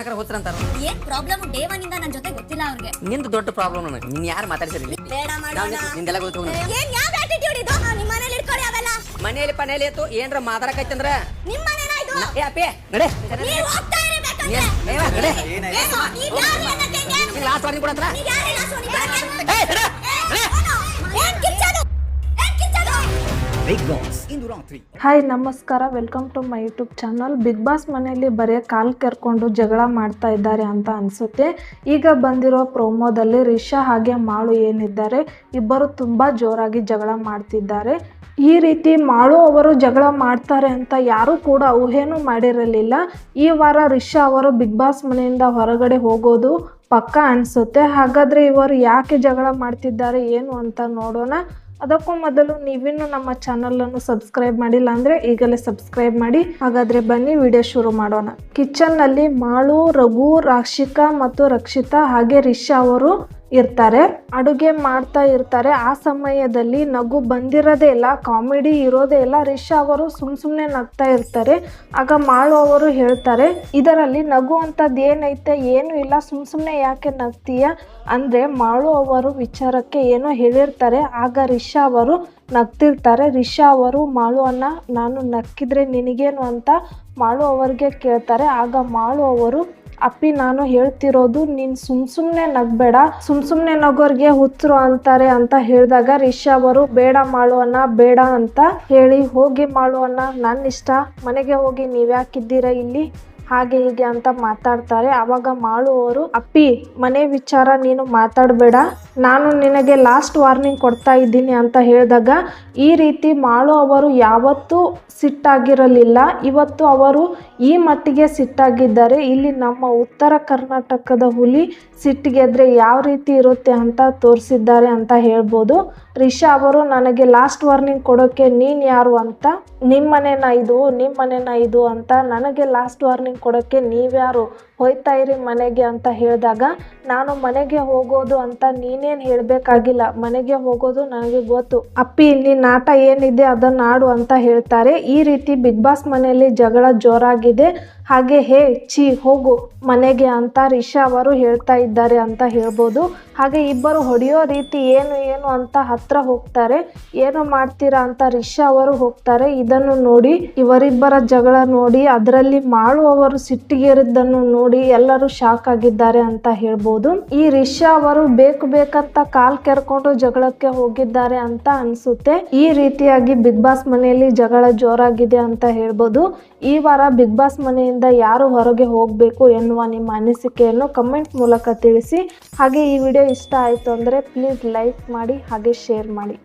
ಹುಚ್ಚರ ಅಂತಾರ ಏನ್ problem day one ಇಂದ ನನ್ ಜೊತೆ ಗೊತ್ತಿಲ್ಲ ಅವ್ರಿಗೆ ನಿಂದು ದೊಡ್ಡ ಪ್ರಾಬ್ಲಮ್ ನನಗೆ. ನಿನ್ ಯಾರು ಮಾತಾಡ್ಸಿರಲಿ ಬೇಡ ಮಾಡೋಣ. ನಿಂದೆಲ್ಲ ಗೊತ್ತು ಏನ್ ಯಾವ ಆಟಿಟ್ಯೂಡ್ ಇದು? ನಿಮ್ ಮನೇಲಿ ಇಟ್ಕೊಳ್ಳಿ ಅವೆಲ್ಲ. ಮನೆಯಲ್ಲಿ ಪನೆಯಲ್ಲಿ ಎತ್ತು ಏನ್ರ ಮಾತಾಡಕೈತಂದ್ರ ನಿಮ್ ಮನೇನ ಇದು? ಏ ಅಪ್ಪಿ ನಡೆ. ನೀವ್ ಹೋಗ್ತಾ ಇರಿ ಬೇಕಂದ್ರೆ ಏನ್- ಏನ್- ನಡೆ. ಏನು? ನೀವ್ ಯಾರು ಅನ್ನಕ್ಕೆ ಹೆಂಗೆ? ಲಾಸ್ಟ್ ವಾರ್ನಿಂಗ್ ಕೊಡಂದ್ರ ನೀವ್ ಯಾರಿಲ್ಲ ಸೋನಿ ಬರಕ್ಕೆ? ಏ, ನಡೆ. ಬಿಗ್ ಬಾಸ್ ಹಾಯ್ ನಮಸ್ಕಾರ. Welcome to my YouTube channel Bigg Boss ಮನೆಯಲ್ಲಿ ಬರೀ ಕಾಲ್ ಕೆರ್ಕೊಂಡು ಜಗಳ ಮಾಡ್ತಾ ಇದ್ದಾರೆ ಅಂತ ಅನ್ಸುತ್ತೆ. ಈಗ ಬಂದಿರೋ ಪ್ರೋಮೋದಲ್ಲಿ ರಿಷಾ ಹಾಗೆ ಮಾಳು ಏನಿದ್ದಾರೆ, ಇಬ್ಬರು ತುಂಬಾ ಜೋರಾಗಿ ಜಗಳ ಮಾಡ್ತಿದ್ದಾರೆ. ಈ ರೀತಿ ಮಾಳು ಅವರು ಜಗಳ ಮಾಡ್ತಾರೆ ಅಂತ ಯಾರೂ ಕೂಡ ಊಹೆನೂ ಮಾಡಿರಲಿಲ್ಲ. ಈ ವಾರ ರಿಷಾ ಅವರು ಬಿಗ್ ಬಾಸ್ ಮನೆಯಿಂದ ಹೊರಗಡೆ ಹೋಗೋದು ಪಕ್ಕ ಅನಿಸುತ್ತೆ. ಹಾಗಾದರೆ ಇವರು ಯಾಕೆ ಜಗಳ ಮಾಡ್ತಿದ್ದಾರೆ, ಏನು ಅಂತ ನೋಡೋಣ. ಅದಕ್ಕೂ ಮೊದಲು ನೀವಿನ್ನು ನಮ್ಮ ಚಾನಲನ್ನು ಸಬ್ಸ್ಕ್ರೈಬ್ ಮಾಡಿಲ್ಲ ಅಂದರೆ ಈಗಲೇ ಸಬ್ಸ್ಕ್ರೈಬ್ ಮಾಡಿ. ಹಾಗಾದರೆ ಬನ್ನಿ ವಿಡಿಯೋ ಶುರು ಮಾಡೋಣ. ಕಿಚನ್ನಲ್ಲಿ ಮಾಳು, ರಘು, ರಾಕ್ಷಿಕಾ ಮತ್ತು ರಕ್ಷಿತಾ ಹಾಗೆ ರಿಷಾ ಅವರು ಇರ್ತಾರೆ, ಅಡುಗೆ ಮಾಡ್ತಾ ಇರ್ತಾರೆ. ಆ ಸಮಯದಲ್ಲಿ ನಗು ಬಂದಿರೋದೇ ಇಲ್ಲ, ಕಾಮಿಡಿ ಇರೋದೇ ಇಲ್ಲ. ರಿಷಾ ಅವರು ಸುಮ್ ಸುಮ್ಮನೆ ನಗ್ತಾ ಇರ್ತಾರೆ. ಆಗ ಮಾಳುವವರು ಹೇಳ್ತಾರೆ, ಇದರಲ್ಲಿ ನಗು ಅಂತದ್ದು ಏನೈತೆ? ಏನು ಇಲ್ಲ. ಸುಮ್ ಸುಮ್ಮನೆ ಯಾಕೆ ನಗ್ತೀಯ? ಅಂದರೆ ಮಾಳುವವರು ವಿಚಾರಕ್ಕೆ ಏನೋ ಹೇಳಿರ್ತಾರೆ. ಆಗ ರಿಷಾ ಅವರು ನಗ್ತಿರ್ತಾರೆ. ರಿಷಾ ಅವರು ಮಾಳುವನ್ನ ನಾನು ನಕ್ಕಿದ್ರೆ ನಿನಗೇನು? ಅಂತ ಮಾಳು ಅವರಿಗೆ ಕೇಳ್ತಾರೆ. ಆಗ ಮಾಳು ಅವರು ಅಪ್ಪಿ, ನಾನು ಹೇಳ್ತಿರೋದು ನೀನು ಸುಮ್ ಸುಮ್ಮನೆ ನಗ್ಬೇಡ, ಸುಮ್ ಸುಮ್ಮನೆ ನಗೋರ್ಗೆ ಹುಚ್ಚರು ಅಂತಾರೆ ಅಂತ ಹೇಳಿದಾಗ ರಿಷಾ ಅವರು, ಬೇಡ ಮಾಡುವನ್ನ ಬೇಡ ಅಂತ ಹೇಳಿ, ಹೋಗಿ ಮಾಡುವನ್ನ ನನ್ನ ಇಷ್ಟ ಮನೆಗೆ ಹೋಗಿ ನೀವ್ಯಾಕಿದ್ದೀರಾ ಇಲ್ಲಿ? ಹಾಗೆ ಹೀಗೆ ಅಂತ ಮಾತಾಡ್ತಾರೆ. ಆವಾಗ ಮಾಳುವವರು ಅಪ್ಪಿ, ಮನೆ ವಿಚಾರ ನೀನು ಮಾತಾಡಬೇಡ. ನಾನು ನಿನಗೆ ಲಾಸ್ಟ್ ವಾರ್ನಿಂಗ್ ಕೊಡ್ತಾ ಇದ್ದೀನಿ ಅಂತ ಹೇಳಿದಾಗ, ಈ ರೀತಿ ಮಾಳು ಅವರು ಯಾವತ್ತೂ ಸಿಟ್ಟಾಗಿರಲಿಲ್ಲ. ಇವತ್ತು ಅವರು ಈ ಮಟ್ಟಿಗೆ ಸಿಟ್ಟಾಗಿದ್ದಾರೆ. ಇಲ್ಲಿ ನಮ್ಮ ಉತ್ತರ ಕರ್ನಾಟಕದ ಹುಲಿ ಸಿಟ್ಟಿಗೆದ್ರೆ ಯಾವ ರೀತಿ ಇರುತ್ತೆ ಅಂತ ತೋರಿಸಿದ್ದಾರೆ ಅಂತ ಹೇಳ್ಬೋದು. ರಿಷಾ ಅವರು, ನನಗೆ ಲಾಸ್ಟ್ ವಾರ್ನಿಂಗ್ ಕೊಡೋಕ್ಕೆ ನೀನು ಯಾರು ಅಂತ? ನಿಮ್ಮ ಮನೆನ ಇದು ನಿಮ್ಮ ಮನೆನ ಇದು ಅಂತ ನನಗೆ ಲಾಸ್ಟ್ ವಾರ್ನಿಂಗ್ ಕೊಡೋಕ್ಕೆ ನೀವ್ಯಾರು ಹೋಯ್ತಾ ಇರಿ ಮನೆಗೆ ಅಂತ ಹೇಳಿದಾಗ, ನಾನು ಮನೆಗೆ ಹೋಗೋದು ಅಂತ ನೀನೇನು ಹೇಳಬೇಕಾಗಿಲ್ಲ. ಮನೆಗೆ ಹೋಗೋದು ನನಗೆ ಗೊತ್ತು. ಅಪ್ಪಿ, ಇಲ್ಲಿ ನಾಟ ಏನಿದೆ ಅದನ್ನು ಆಡು ಅಂತ ಹೇಳ್ತಾರೆ. ಈ ರೀತಿ ಬಿಗ್ ಬಾಸ್ ಮನೆಯಲ್ಲಿ ಜಗಳ ಜೋರಾಗಿದೆ. ಹಾಗೆ ಹೇ, ಛೀ, ಹೋಗು ಮನೆಗೆ ಅಂತ ರಿಷಾ ಅವರು ಹೇಳ್ತಾ ಇದ್ದಾರೆ ಅಂತ ಹೇಳ್ಬೋದು. ಹಾಗೆ ಇಬ್ಬರು ಹೊಡೆಯೋ ರೀತಿ ಏನು ಏನು ಅಂತ ಹತ್ರ ಹೋಗ್ತಾರೆ. ಏನು ಮಾಡ್ತೀರಾ ಅಂತ ರಿಷಾ ಅವರು ಹೋಗ್ತಾರೆ. ಇದನ್ನು ನೋಡಿ ಇವರಿಬ್ಬರ ಜಗಳ ನೋಡಿ, ಅದರಲ್ಲಿ ಮಾಡುವವರು ಸಿಟ್ಟಿಗೇರಿದ್ದನ್ನು ನೋಡಿ ಎಲ್ಲರೂ ಶಾಕ್ ಆಗಿದ್ದಾರೆ ಅಂತ ಹೇಳ್ಬೋದು. ಈ ರಿಷಾ ಅವರು ಬೇಕು ಬೇಕಂತ ಕಾಲ್ ಕೆರ್ಕೊಂಡು ಜಗಳಕ್ಕೆ ಹೋಗಿದ್ದಾರೆ ಅಂತ ಅನ್ಸುತ್ತೆ. ಈ ರೀತಿಯಾಗಿ ಬಿಗ್ ಬಾಸ್ ಮನೆಯಲ್ಲಿ ಜಗಳ ಜೋರಾಗಿದೆ ಅಂತ ಹೇಳ್ಬೋದು. ಈ ವಾರ ಬಿಗ್ ಬಾಸ್ ಮನೆಯಿಂದ ಯಾರು ಹೊರಗೆ ಹೋಗಬೇಕು ಎನ್ನುವ ನಿಮ್ಮ ಅನಿಸಿಕೆಯನ್ನು ಕಮೆಂಟ್ ಮೂಲಕ ತಿಳಿಸಿ. ಹಾಗೆ ಈ ವಿಡಿಯೋ ಇಷ್ಟ ಆಯಿತು ಅಂದರೆ ಪ್ಲೀಸ್ ಲೈಕ್ ಮಾಡಿ ಹಾಗೆ ಶೇರ್ ಮಾಡಿ.